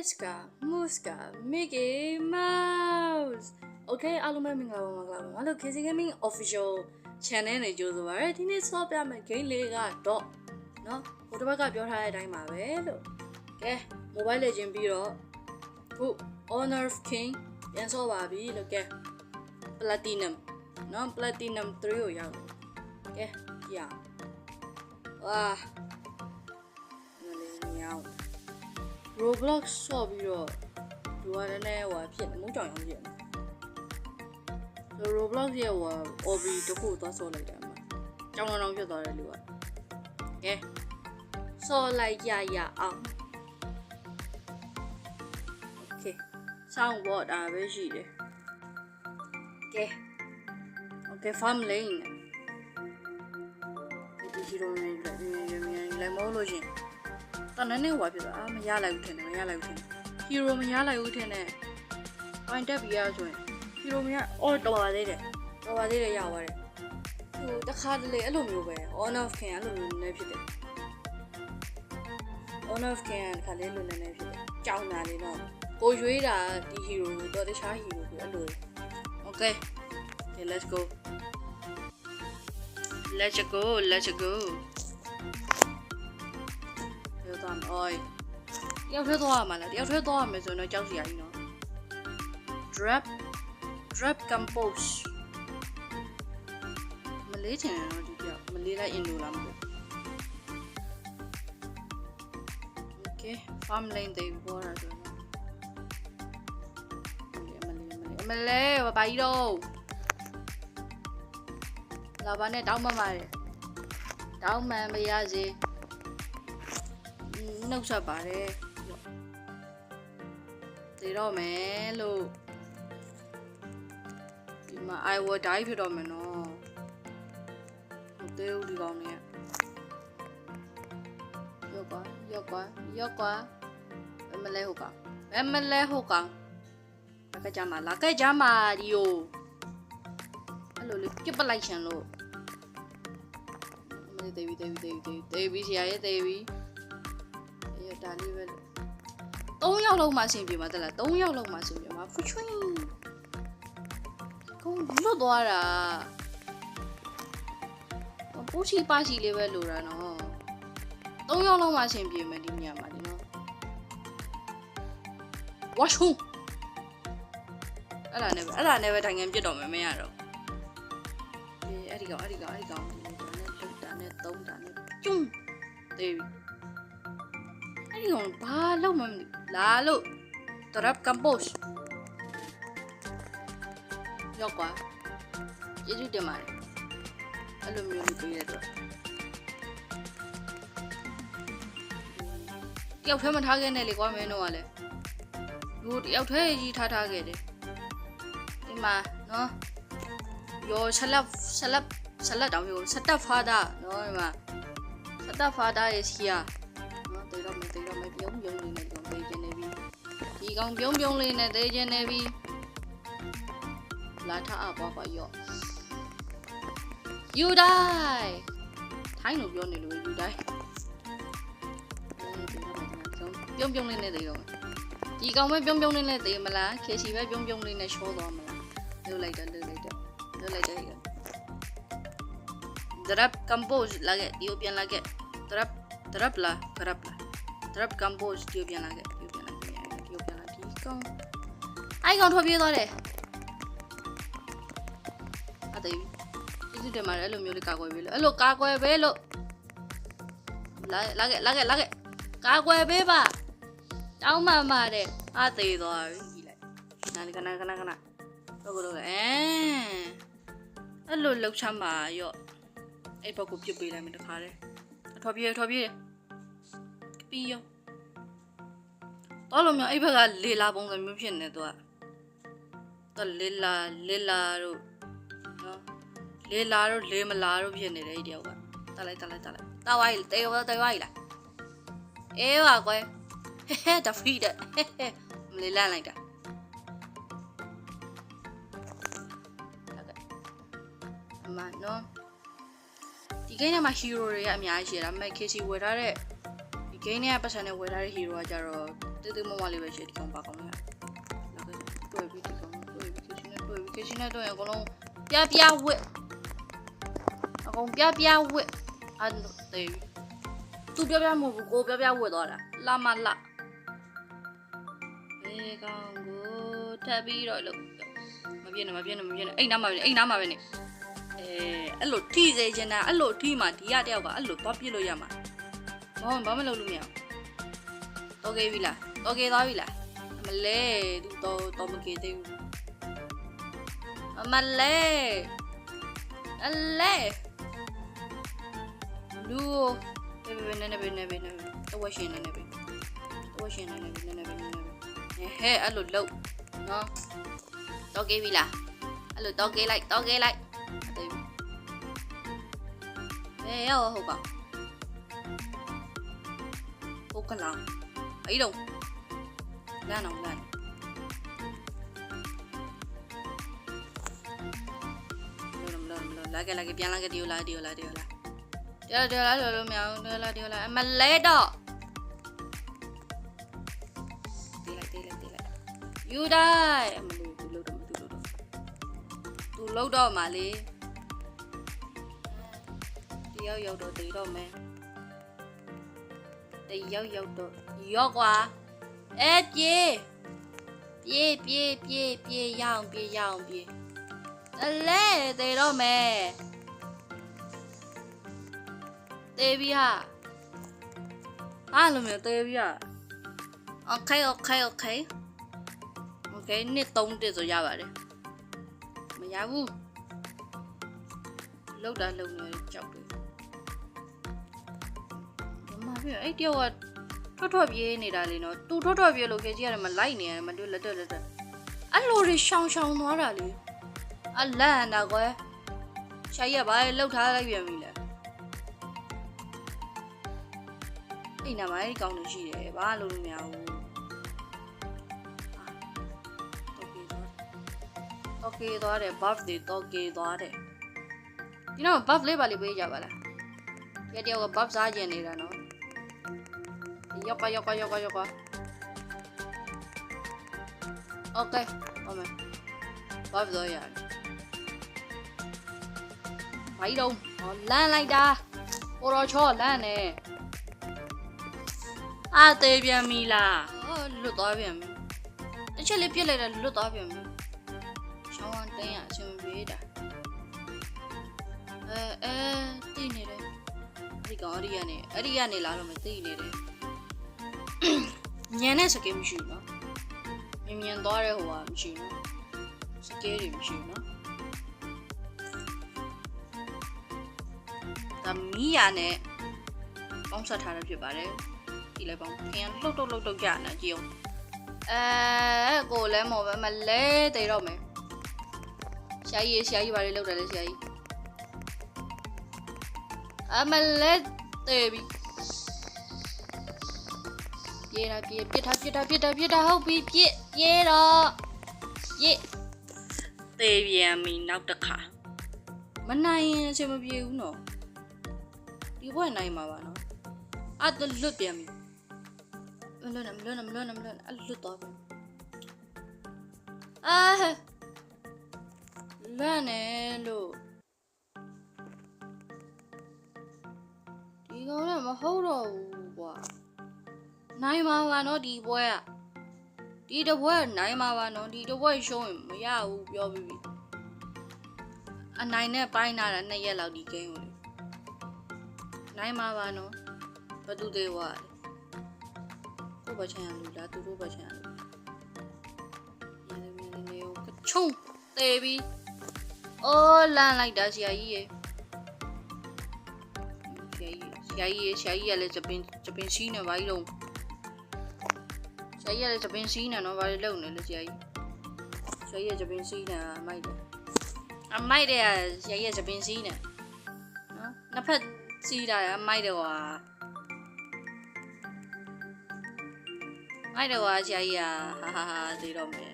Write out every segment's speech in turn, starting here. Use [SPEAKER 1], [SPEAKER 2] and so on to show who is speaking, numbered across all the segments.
[SPEAKER 1] Kiska Muska Mickey Mouse Okay အားလုံးပဲမင်္ဂလာပါမင်္ဂလာပါငါတို့ KC Gaming Official Channel နဲ့ကြိုဆိုပါရစေဒီနေ့ဆော့ပြမယ့် game လေးကတော့เนาะဟိုတစ်ဘက်ကပြောထားတဲ့အတိုင်းပါပဲလို့ကဲ Mobile Legend ပြီးတော့ခု Honor of King ပြန်ဆော့ပါပြီလို့ကဲ Platinum เนาะ Platinum 3ကိုရောက်တယ်ကဲကြည့်အောင်ဝါမလေးညောင်း Roblox ဆော့ပြီးတော့လူကလည်းနည်းဟိုဖြစ်နေမှုကြောင်ရောဖြစ်နေ Roblox ရဲ့ဟို OB တစ်ခုသွားဆော့လိုက်တယ်အမကြောင်လောင်ဖြစ်သွားတယ်လူကကဲဆော့လိုက်ရရအောင် Okay ဆောင်းဘော့ဒါပဲရှိတယ်ကဲ Okay farm lane ဒီဒီလိုမျိုးလည်းမဟုတ်လို့ရှင် တနည်းနဲ့ဟွာဖြစ်သွားအာမရလိုက်ဘူးထင်တယ်မရလိုက်ဘူးထင်တယ်ဟီရိုမရလိုက်ဘူးထင်တယ်ပိုင်တက်ပြီးရဆိုရင်ဟီရိုမရအော်တော်ပါသေးတယ်တော်ပါသေးတယ်ရပါတယ်ဟိုတခါတလေအဲ့လိုမျိုးပဲ on off can အဲ့လိုမျိုးနည်းဖြစ်တယ် on off can တခါလေးလိုနည်းနည်းဖြစ်တယ်ကြောင်တာလေးတော့ကိုရွေးတာဒီဟီရိုကိုတော့တခြားဟီရိုကိုအဲ့လို okay okay let's go let's go let's go ပြောသွား မယ်အော်တယောက်ထဲသွားရမှာလားတယောက်ထဲသွားရမယ်ဆိုတော့ကြောက်စရာကြီးနော် drop drop compose မလေးချင်တယ်နော်ဒီပြောက်မလေးလိုက်အင်ဒိုလားမသိဘူး okay farm lane တွေပေါ်တာဆိုတော့အမလေးအမလေးအမလေးဘာပါကြီးတော့လာပါနဲ့တောင်းမှပါတယ်တောင်းမှန်မရစေ နှုတ်ဆက်ပါတယ်လို့သိတော့မယ်လို့ဒီမှာ I will die ဖြစ်တော့မယ်နော်ဟုတ်သေးဘူးဒီကောင်လေးရော့ကွာရော့ကွာရော့ကွာမလဲဟုတ်ကောင်မလဲဟုတ်ကောင်လာခဲ့ကြမှာလာခဲ့ကြမှာဒီယိုအဲ့လိုလေးပြစ်ပလိုက်ရှင်လို့ Devi, Devi, Devi, Devi, Devi, si hay Devi. ဒါလေးပဲလို့၃ယောက်လုံးမှအဆင်ပြေမှာတက်လား၃ယောက်လုံးမှအဆင်ပြေမှာဖူချွင်းကုန်းလွတ်သွားတာပူချီပါချီလေးပဲလိုတာနော်၃ယောက်လုံးမှအဆင်ပြေမယ်ဒီညမှာဒီနော်ဝါရှုံအဲ့ဒါနဲ့ပဲအဲ့ဒါနဲ့ပဲထိုင်ငံပြစ်တော့မယ်မရတော့အေးအဲ့ဒီကောင်အဲ့ဒီကောင်အဲ့ဒီကောင်ဒီကောင်နဲ့လှုပ်တာနဲ့သုံးတာနဲ့ကျုံသေးပြီ အဲ့ဒီကောင်ဘာလောက်မှမသိဘူးလာလို့ trap compose ရောက်ကွာကျေးဇူးတင်ပါတယ်အဲ့လိုမျိုးလေးပေးတဲ့အတွက်တယောက်ထဲမထားခဲ့နဲ့လေကွာမင်းတို့ကလည်းလူတယောက်ထဲကြီးထားထားခဲ့တယ်ဒီမှာနော်ယောဆလပ်ဆလပ်ဆလပ်တောင်ယောစတက်ဖာဒါနော်ဒီမှာစတက်ဖာဒါ is here နော်တေတော့ ဒီကောင်ပြုံးပြုံးလေးနဲ့သေးခြင်းနေပြီလာထအပွားပွားရော့ you die ထိုင်းလို့ပြောနေလို့ you die ပြုံးပြုံးလေးနဲ့သေးတော့ဒီကောင်ပဲပြုံးပြုံးလေးနဲ့သေးမလားခေစီပဲပြုံးပြုံးလေးနဲ့ချောသွားမလားလှုပ်လိုက်တော့လှုပ်လိုက်တော့လှုပ်လိုက်တော့ drop compose လာခဲ့ဒီကိုပြန်လာခဲ့ drop drop လာ drop လာ drop compose ဒီကိုပြန်လာခဲ့ဒီကိုပြန်လာခဲ့ဒီကိုပြန်လာဒီ ကောင်အိုင်ကောင်ထွက်ပြေးသွားတယ်အသေးပြီကျေးဇူးတင်ပါတယ်အဲ့လိုမျိုးလေးကာကွယ်ပေးလို့အဲ့လိုကာကွယ်ပေးလို့လာလာခဲ့လာခဲ့လာခဲ့ကာကွယ်ပေးပါတောင်းမှန်ပါတယ်အသေးသွားပြီကြည့်လိုက်နားကနာကနာကနာတော့ကတော့အဲအဲ့လိုလှုပ်ချမ်းပါရော့အဲ့ဘက်ကိုပြုတ်ပေးလိုက်မယ်တခါတည်းအထော်ပြေးထော်ပြေးပြီးရော တော့လို့မျိုးအဲ့ဘက်ကလေလာပုံစံမျိုးဖြစ်နေတော့တော့လေလာလေလာတို့နော်လေလာတို့လေမလာတို့ဖြစ်နေတယ်အဲ့တယောက်ကတက်လိုက်တက်လိုက်တက်လိုက်တာဝိုင်းတေရောတေဝိုင်းလာအေးပါကွယ်ဟဲဟဲတဖီတဲ့ဟဲဟဲမလေးလန့်လိုက်တာအမနော်ဒီဂိမ်းထဲမှာ hero တွေကအများကြီးရှိတယ်ဒါပေမဲ့ KC ဝယ်ထားတဲ့ဒီ game ထဲကပတ်စံနဲ့ဝယ်ထားတဲ့ hero ကကြတော့ တေးသေးမမလေးပဲရှိဒီကောင်ပါကောင်လေးကလာခဲ့တွေ့ပြီဒီကောင်တွေ့ပြီခေရှင်နဲ့တွေ့ပြီခေရှင်နဲ့တွေ့ရင်အကုန်လုံးပြပြဝစ်အကုန်ပြပြဝစ်အဲ့လိုတေးပြီသူပြပြမဟုတ်ဘူးကိုပြပြဝစ်သွားတာလာမလာအေးကောင်ကိုထပ်ပြီးတော့လို့မပြင်းနဲ့မပြင်းနဲ့မပြင်းနဲ့အိမ်နားမှာပဲနေအိမ်နားမှာပဲနေအဲအဲ့လိုထိစေချင်တာအဲ့လိုထိမှဒီရတယောက်ကအဲ့လိုသွားပြစ်လို့ရမှာဘာမှဘာမှလုပ်လို့မရဘူးတော့ကေးပြီလားတော့ကေးသွားပြီလားအမလဲသူတော့တော့မကေးသေးဘူးအမလဲအလဲလူဘေဘေနေနေဘေနေဘေနေတော့ရှင်နေနေဘေတော့ရှင်နေနေဘေနေနေဘေနေနေဘေဟဲဟဲအဲ့လိုလှုပ်နော်တော့ကေးပြီလား အဲ့လိုတော့ကေးလိုက်တော့ကေးလိုက်အသေးဘူးဘယ်ရောက်ဟုတ်ကောင်ဟုတ်ကလားအဲ့တော့လမ်းအောင်လမ်းမလို့မလို့လာခဲ့လာခဲ့ပြန်လာခဲ့ဒီယိုလာ ဒီယိုလာဒီယိုလာဒီယိုဒီယိုလာလို့လို့မရဘူးဒီယိုလာဒီယိုလာအမလဲတော့ဒီလိုက်ဒီလိုက်ဒီလိုက်ယူတိုင်းအမလို့သူလို့တော့မသူလို့တော့သူလို့တော့မှ အဲပြေးပြေးပြေးပြေးပြေးရအောင်ပြေးရအောင်ပြေးအလဲတည်တော့မယ်တေးပြီဟာအားလုံးမျိုးတေးပြီဟာ Okay okay okay Okay နှစ်3တက်ဆိုရပါတယ်မရဘူးလောက်တာလုံနေကြောက်တယ်ဘာမှပြအဲ့တယောက်က ထွတ်ထွတ်ပြေးနေတာလေနော်သူထွတ်ထွတ်ပြေးလို့ခေကြီးရတယ်မလိုက်နေရတယ်မတွေ့လက်တက်လက်တက်အဲ့လိုတွေရှောင်ရှောင်သွားတာလေအလန့်တာကွယ်ရှာကြီးကဘာလဲလှုပ်ထားလိုက်ပြန်ပြီလေအိမ်နာမှာအဲ့ဒီကောင်းနေရှိတယ်ဘာလို့လို့မရဘူးတော့ကေးသွားတယ် buff တွေတော့ကေးသွားတယ်ဒီနောက် buff လေးပါလေးပေးကြပါလားတကယ်တကယ်က buff စားကျင်နေတာနော် အာသေးပြန်ပြီလားအော်လွတ်သွားပြန်ပြီတစ်ချက်လေးပြစ်လိုက်တာလွတ်သွားပြန်ပြီရှောင်းအောင်တင်းရအချင်းပြေးတာအဲအဲတိနေတယ်ဒီကောင်အရိယာနေအရိယာနေလာတော့မသိနေတယ် ညံတဲ့စကေးမရှိဘူးနော်မြင်မြင်သွားတဲ့ဟိုကမရှိဘူးစကေးတွေမရှိဘူးနော်ဒါမီးရနဲ့ပေါင်းဆက်ထားတာဖြစ်ပါတယ်ဒီလိုက်ပေါင်းခင်လှုပ်တုတ်လှုပ်တုတ်ကြနေကြည့်အောင်အဲကိုလည်းမော်ပဲမလဲတေတော့မယ်ရှာကြီးရှာကြီးပါလေလှုပ်တယ်လေရှာကြီးအမလဲတေပြီ ပြေးတာပြေးပြစ်တာပြစ်တာပြစ်တာပြစ်တာဟုတ်ပြီပြစ်ပြေးတော့ပြစ်တေပြန်ပြီနောက်တစ်ခါမနိုင်ရင်အချိန်မပြေဘူးနော်ဒီဘွဲ့နိုင်မှာပါနော်အဲ့ဒါလွတ်ပြန်ပြီမလွတ်နဲ့မလွတ်နဲ့မလွတ်နဲ့မလွတ်နဲ့အဲ့လွတ်တော့ပြီအာလွတ်နေလို့ဒီကောင်လည်းမဟုတ်တော့ဘူးကွာ နိုင်မှာပါနော်ဒီပွဲကဒီတပွဲနိုင်မှာပါနော်ဒီတပွဲရှုံးရင်မရဘူးပြောပြီးပြီအနိုင်နဲ့ပိုင်းလာတာနှစ်ရက်လောက်ဒီဂိမ်းကိုလေနိုင်မှာပါနော်ဘသူသေးဝါကိုဘချန်လူလားသူတို့ဘချန်လူရနေနေနေကိုကချုံတေးပြီအိုးလန့်လိုက်တာဆရာကြီးရေဆရာကြီးဆရာကြီးဆရာကြီးကလည်းဂျပင်ဂျပင်စီးနေပါကြီးတော့ဆရာ ကြီးကလည်းဂျပင်စီးနေတော့ဘာလို့လုံနေလဲဆရာကြီးဆရာကြီးကဂျပင်စီးနေတာမိုက်တယ်အမိုက်တဲ့ဆရာကြီးကဂျပင်စီးနေနော်နှစ်ဖက်စီးတာအမိုက်တယ်ကွာမိုက်တယ်ကွာဆရာကြီးကဟာဟာဟာသိတော့မယ်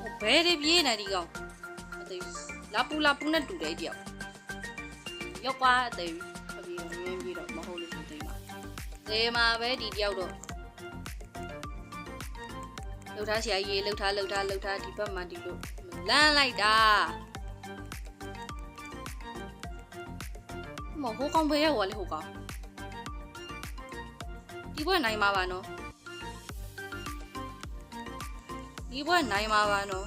[SPEAKER 1] ဟိုဘဲတွေပြေးနေဒီကောင်မသိဘူးလာပူလာပူနဲ့တူတယ်တယောက်ရောက်ပါအသေးဘူးအပြေရင်းပြီးတော့မဟုတ်လို့သိမှာသေမှာပဲဒီတယောက်တော့ လှုပ်ထားဆရာကြီးလှုပ်ထားလှုပ်ထားလှုပ်ထားဒီဘက်မှာဒီလိုလမ်းလိုက်တာမဟိုကောင်ဘေးရောက်သွားလေဟိုကောင်ဒီဘက်နိုင်မှာပါနော်ဒီဘက်နိုင်မှာပါနော်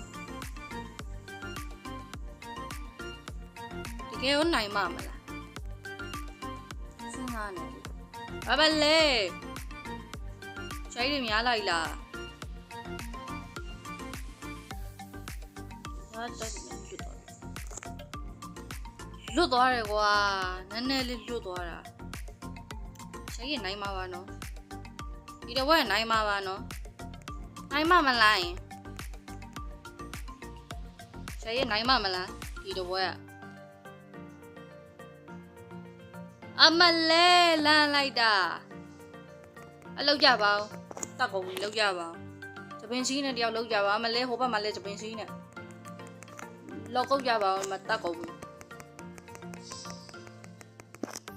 [SPEAKER 1] တကယ်ရောနိုင်မှာမလားစဉ်းစားနေတယ်ဘာပဲလဲရှိုင်းတွေများလိုက်လား ငါတက်နေလွတ်သွားလွတ်သွားတယ်ကွာနည်းနည်းလေးလွတ်သွားတာရှိရင်နိုင်မှာပါနော်ဒီတော့ဘယ်နိုင်မှာပါနော်နိုင်မှာမလားယင်ရှိရင်နိုင်မှာမလားဒီတော့ဘယ်အမလဲလမ်းလိုက်တာအလောက်ကြပါဦးတက်ကုန်ပြီလောက်ကြပါဦးသပင်စည်းနဲ့တယောက်လောက်ကြပါအမလဲဟိုဘက်မှာလဲသပင်စည်းနဲ့ လောက်ကုတ်ကြပါအောင်မတက်ကုန်ဘူး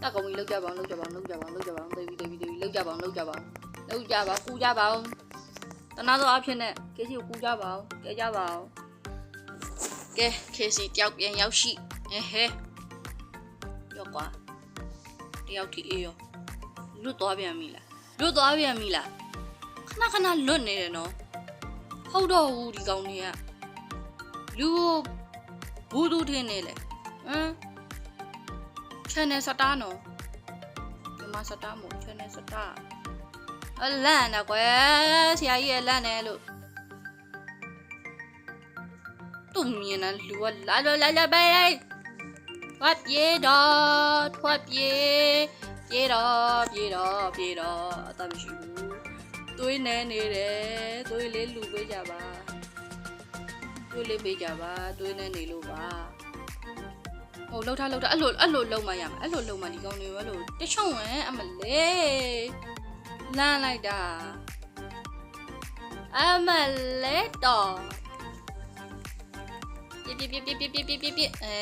[SPEAKER 1] တက်ကုန်ပြီလောက်ကြပါအောင်လောက်ကြပါအောင်လောက်ကြပါအောင်လောက်ကြပါအောင်တေးပြီးတေးပြီးတေးပြီးလောက်ကြပါအောင်လောက်ကြပါအောင်လောက်ကြပါကူကြပါအောင်တနာတော့အဖြစ်နဲ့ကေစီကိုကူကြပါအောင်ကဲကြပါအောင်ကဲကေစီတယောက်ပြန်ရောက်ရှိဟဲဟဲရောက်ကွာတယောက်ထီအေးရောလွတ်သွားပြန်ပြီလားလွတ်သွားပြန်ပြီလားခဏခဏလွတ်နေတယ်နော်ဟုတ်တော့ဘူးဒီကောင်တွေကလူကို ဘူးသူထင်းနေလေဟမ် channel စတားနော်ဒီမှာစတားမို့ channel စတားအလန့်นะကွယ်ဆရာကြီးရဲ့လန့်နေလို့သူ့မြင်တယ်လူကလာလာလာလာပဲထွက်ပြေးတော့ထွက်ပြေးပြေးတော့ပြေးတော့ပြေးတော့အသက်မရှိဘူးသွေးနေနေတယ်သွေးလေးလူပေးကြပါ တွေးလေးပေးကြပါတွေးနေနေလို့ပါဟိုလှုပ်ထားလှုပ်ထားအဲ့လိုအဲ့လိုလုံးမရမှာအဲ့လိုလုံးမဒီကောင်တွေအဲ့လိုတချုံဝင်အမလေးလမ်းလိုက်တာအမလေးတော့ပြပြပြပြပြပြပြပြပြအဲ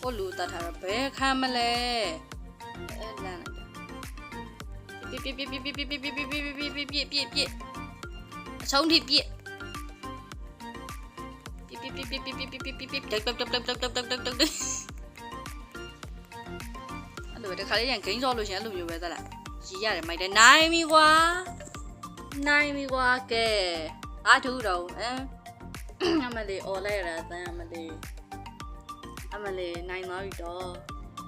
[SPEAKER 1] ဟိုလူတတ်ထားတော့ဘယ်ခံမလဲအဲလမ်းလိုက်တာပြပြပြပြပြပြပြပြပြပြပြပြပြပြပြအဆုံးထိပြ ပြပြပြပြပြပြပြပြပြတက်တက်တက်တက်တက်တက်တက်တက်တက်အဲ့လိုတခါလေးရန်ဂိမ်းဆော့လို့ရှင်အဲ့လိုမျိုးပဲသလားရီရတယ်မိုက်တယ်နိုင်ပြီကွာနိုင်ပြီကွာကဲအားထူတော့အမ်အမလေးအော်လိုက်ရတာတန်းအမလေးအမလေးနိုင်သွားပြီတော့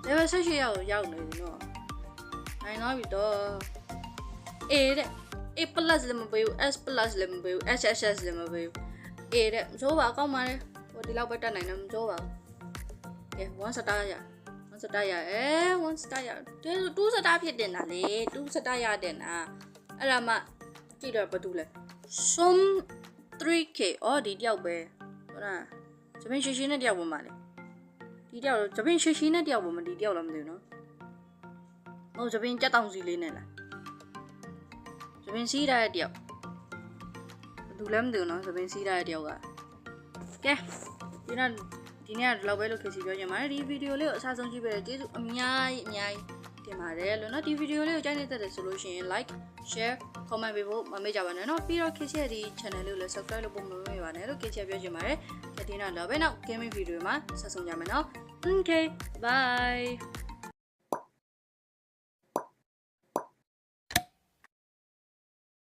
[SPEAKER 1] level 18ရောက်ရောက်နေပြီနော်နိုင်သွားပြီတော့အေးတဲ့ A plus လည်းမပေးဘူး S plus လည်းမပေးဘူး SSS လည်းမပေးဘူး အေးတဲ့မစိုးပါကောင်းပါလေဟိုဒီလောက်ပဲတက်နိုင်တယ်မစိုးပါဘူးကဲ1 star ရ1 star ရအဲ1 star ရဒီ2 star ဖြစ်တင်တာလေ2 star ရတင်တာအဲ့ဒါမှကြည့်တော့ဘာတူလဲ sum 3k အော်ဒီတယောက်ပဲဟုတ်လားဂျပန်ရှိရှိနဲ့တယောက်ပေါ်မှာလေဒီတယောက်ဂျပန်ရှိရှိနဲ့တယောက်ပေါ်မှာဒီတယောက်လားမသိဘူးနော်ဟုတ်ဂျပန်ကြက်တောင်စီလေးနဲ့လားဂျပန်စီးရတဲ့တယောက် ဘယ်သူလဲမသိဘူးနော်သပင်းစီးထားတဲ့တယောက်ကကဲဒီနေ့ဒီနေ့ကဒီလောက်ပဲလို့ခေစီပြောချင်ပါတယ်ဒီဗီဒီယိုလေးကိုအစားဆုံးကြည့်ပေးတဲ့ကျေးဇူးအများကြီးအများကြီးတင်ပါတယ်လို့နော်ဒီဗီဒီယိုလေးကိုကြိုက်နေတတ်တယ်ဆိုလို့ရှိရင် like share comment ပေးဖို့မမေ့ကြပါနဲ့နော်ပြီးတော့ခေစီရဲ့ဒီ channel လေးကိုလည်း subscribe လုပ်ဖို့မမေ့ပါနဲ့လို့ခေစီပြောချင်ပါတယ်ဒီနေ့တော့ပဲနောက် gaming video မှာဆက်ဆုံးကြမယ်နော် okay bye